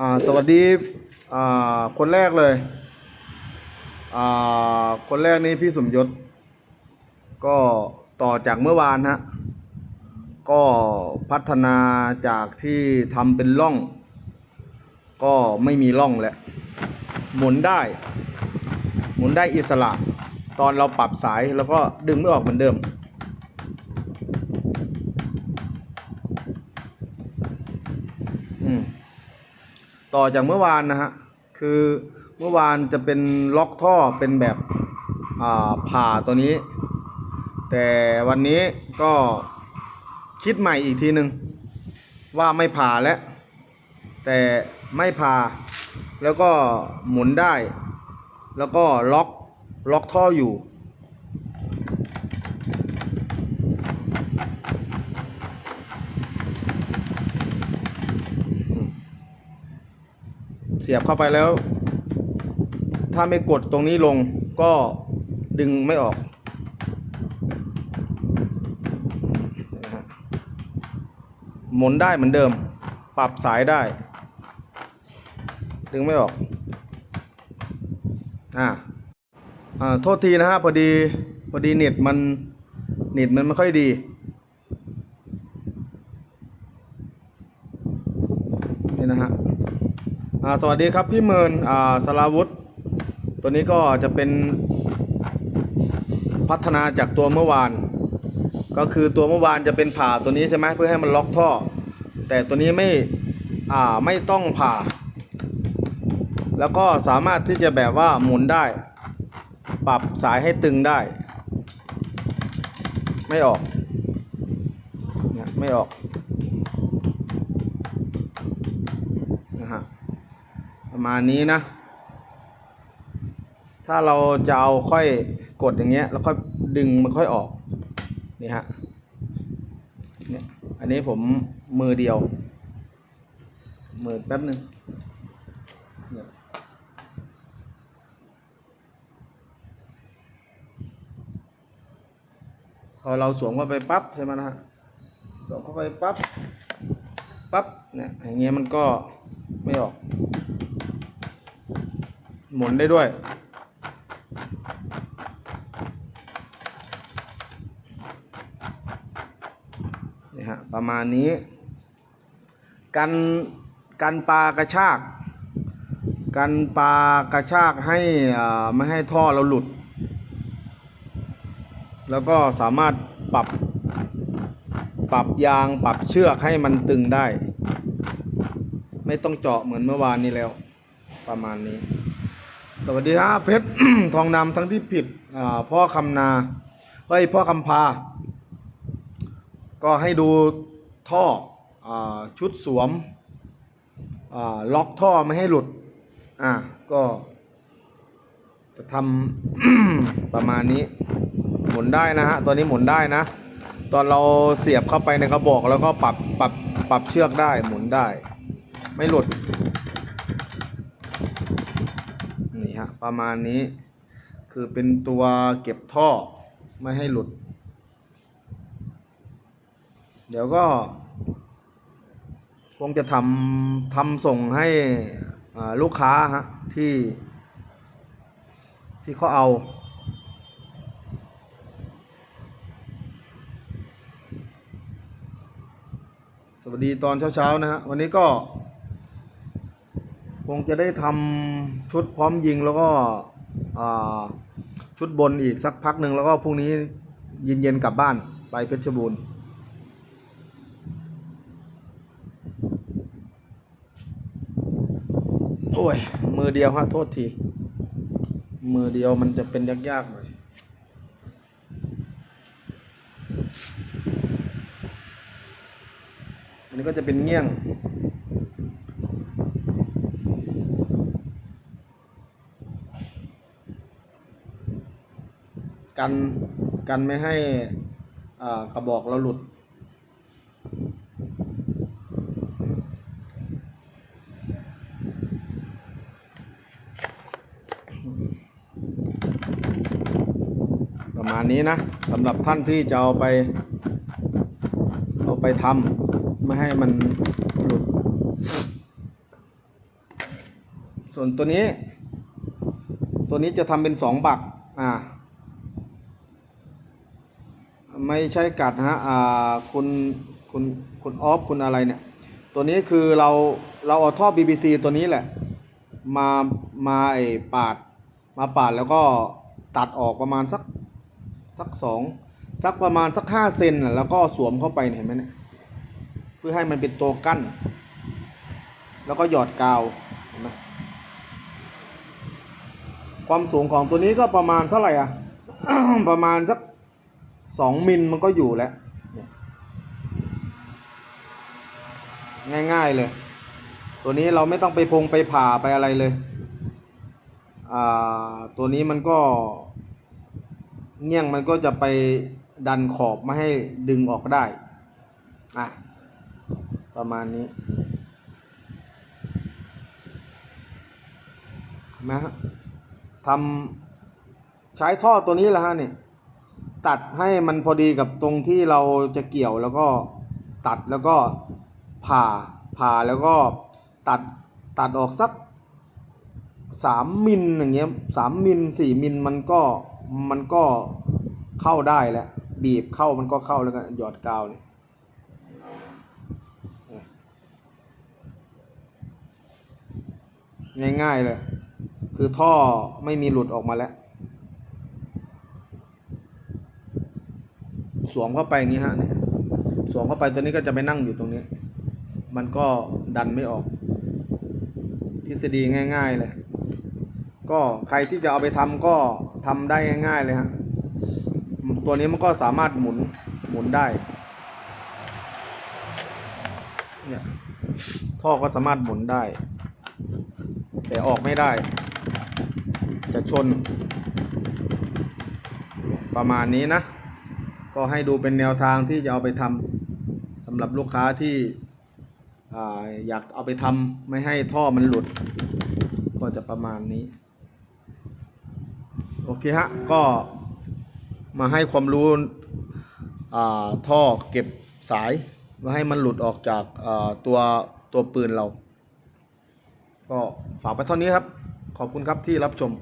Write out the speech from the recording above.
อ่าสวัสดีอ่าคนแรกเลยอ่าคนแรกนี่พี่สมยศ ก็ต่อจากเมื่อวานฮะก็พัฒนาจากที่ทำเป็นร่อง ก็ไม่มีร่องแล้ว หมุนได้ หมุนได้อิสระ ตอนเราปรับสายแล้วก็ดึงไม่ออกเหมือนเดิม ต่อจากเมื่อวานนะฮะ คือเมื่อวานจะเป็นล็อกท่อเป็นแบบผ่าตัวนี้ แต่วันนี้ก็คิดใหม่อีกทีหนึ่งว่าไม่ผ่าแล้ว แต่ไม่ผ่าแล้วก็หมุนได้ แล้วก็ล็อกล็อกท่ออยู่ เสียบเข้าไปแล้ว ถ้าไม่กดตรงนี้ลงก็ดึงไม่ออกหมุนได้เหมือนเดิม ปรับสายได้ ดึงไม่ออก อ่าอ่าโทษทีนะฮะพอดีพอดีเน็ตมันเน็ตมันไม่ค่อยดีนี่นะฮะ สวัสดีครับพี่เมินอ่าสลาวุธ ตัวนี้ก็จะเป็นพัฒนาจากตัวเมื่อวาน ก็คือตัวเมื่อวานจะเป็นผ่าตัวนี้ใช่ไหมเพื่อให้มันล็อกท่อ แต่ตัวนี้ไม่อ่าไม่ต้องผ่า แล้วก็สามารถที่จะแบบว่าหมุนได้ ปรับสายให้ตึงได้ ไม่ออก ไม่ออกนะฮะ ประมาณนี้นะ ถ้าเราจะเอาค่อยกดอย่างเงี้ย แล้วค่อยดึงมันค่อยออก นี่ฮะเนี่ยอันนี้ผมมือเดียว มือแป๊บหนึ่งพอเราสวมเข้าไปปั๊บใช่ไหมนะฮะ สวมเข้าไปปั๊บ ปั๊บ เนี่ย อย่างเงี้ยมันก็ไม่ออก หมุนได้ด้วย นี่ฮะ ประมาณนี้ กันกันปลากระชาก กันปลากระชากให้อ่าไม่ให้ท่อเราหลุด แล้วก็สามารถปรับปรับยางปรับเชือกให้มันตึงได้ ไม่ต้องเจาะเหมือนเมื่อวานนี้แล้ว ประมาณนี้ สวัสดีครับเพชร ทองนำทั้งที่ผิดพ่อคำนาเฮ้ยพ่อคำพา ก็ให้ดูท่ออชุดสวมล็อกท่อไม่ให้หลุด อ่าก็ จะทำ ประมาณนี้ หมุนได้นะฮะตัวนี้หมุนได้นะ ตอนเราเสียบเข้าไปในกระบอกแล้วก็ปรับปรับปรับเชือกได้หมุนได้ ไม่หลุด ฮะประมาณนี้ คือเป็นตัวเก็บท่อไม่ให้หลุด เดี๋ยวก็ คงจะทำทำส่งให้ลูกค้าฮะที่ ที่เขาเอาสวัสดีตอนเช้าๆนะฮะวันนี้ก็ คงจะได้ทำชุดพร้อมยิงแล้วก็ชุดบนอีกสักพักหนึ่งแล้วก็พรุ่งนี้เย็นๆกลับบ้านไปเพชรบูรณ์โอ้ย มือเดียวฮะโทษที มือเดียวมันจะเป็นยากๆหน่อยอันนี้ก็จะเป็นเงี้ยง กันกันไม่ให้อ่ากระบอกเราหลุด ประมาณนี้นะสำหรับท่านที่จะเอาไป เอาไปทำไม่ให้มันหลุด ส่วนตัวนี้ ตัวนี้จะทำเป็นสองบักอ่า ไม่ใช่กัดนะฮะอ่าคุณคุณคุณออฟคุณอะไรเนี่ย ตัวนี้คือเราเราเอาท่อ BBC ตัวนี้แหละ มามาไอปาดมาปาดแล้วก็ตัดออกประมาณสักสักสองสักประมาณสักห้าเซนแล้วก็สวมเข้าไปเนี่ยเห็นไหมเนี่ยเพื่อให้มันเป็นตัวกั้น แล้วก็หยอดกาวเห็นไหมความสูงของตัวนี้ก็ประมาณเท่าไหร่อะ ประมาณสัก สองมิลมันก็อยู่แล้ว ง่ายๆเลย ตัวนี้เราไม่ต้องไปพงไปผ่าไปอะไรเลยอ่าตัวนี้มันก็เงี้ยงมันก็จะไปดันขอบไม่ให้ดึงออกได้ อะ ประมาณนี้นไหมฮะทำใช้ท่อตัวนี้แหละฮะเนี่ย ตัดให้มันพอดีกับตรงที่เราจะเกี่ยวแล้วก็ตัดแล้วก็ผ่าผ่าแล้วก็ตัดตัดออกสักสามมิลอย่างเงี้ยสามมิลสี่มิลมันก็มันก็เข้าได้แล้ว บีบเข้ามันก็เข้าแล้วก็หยอดกาวเนี่ยง่ายๆเลย คือท่อไม่มีหลุดออกมาแล้ว สวมเข้าไปอย่างนี้ฮะเนี่ยสวมเข้าไปตัวนี้ก็จะไปนั่งอยู่ตรงนี้ มันก็ดันไม่ออก ทฤษฎีง่าย ๆ เลย ก็ใครที่จะเอาไปทำก็ทำได้ง่าย ๆ เลยฮะตัวนี้มันก็สามารถหมุนหมุนได้เนี่ยท่อก็สามารถหมุนได้ แต่ออกไม่ได้ จะชน ประมาณนี้นะ ก็ให้ดูเป็นแนวทางที่จะเอาไปทำสำหรับลูกค้าที่อาอยากเอาไปทำไม่ให้ท่อมันหลุด ก็จะประมาณนี้ โอเคฮะ ก็มาให้ความรู้ท่อเก็บสายม่ให้มันหลุดออกจากาตัวตัวปืนเรา ก็ฝากไปเท่านี้ครับ ขอบคุณครับที่รับชม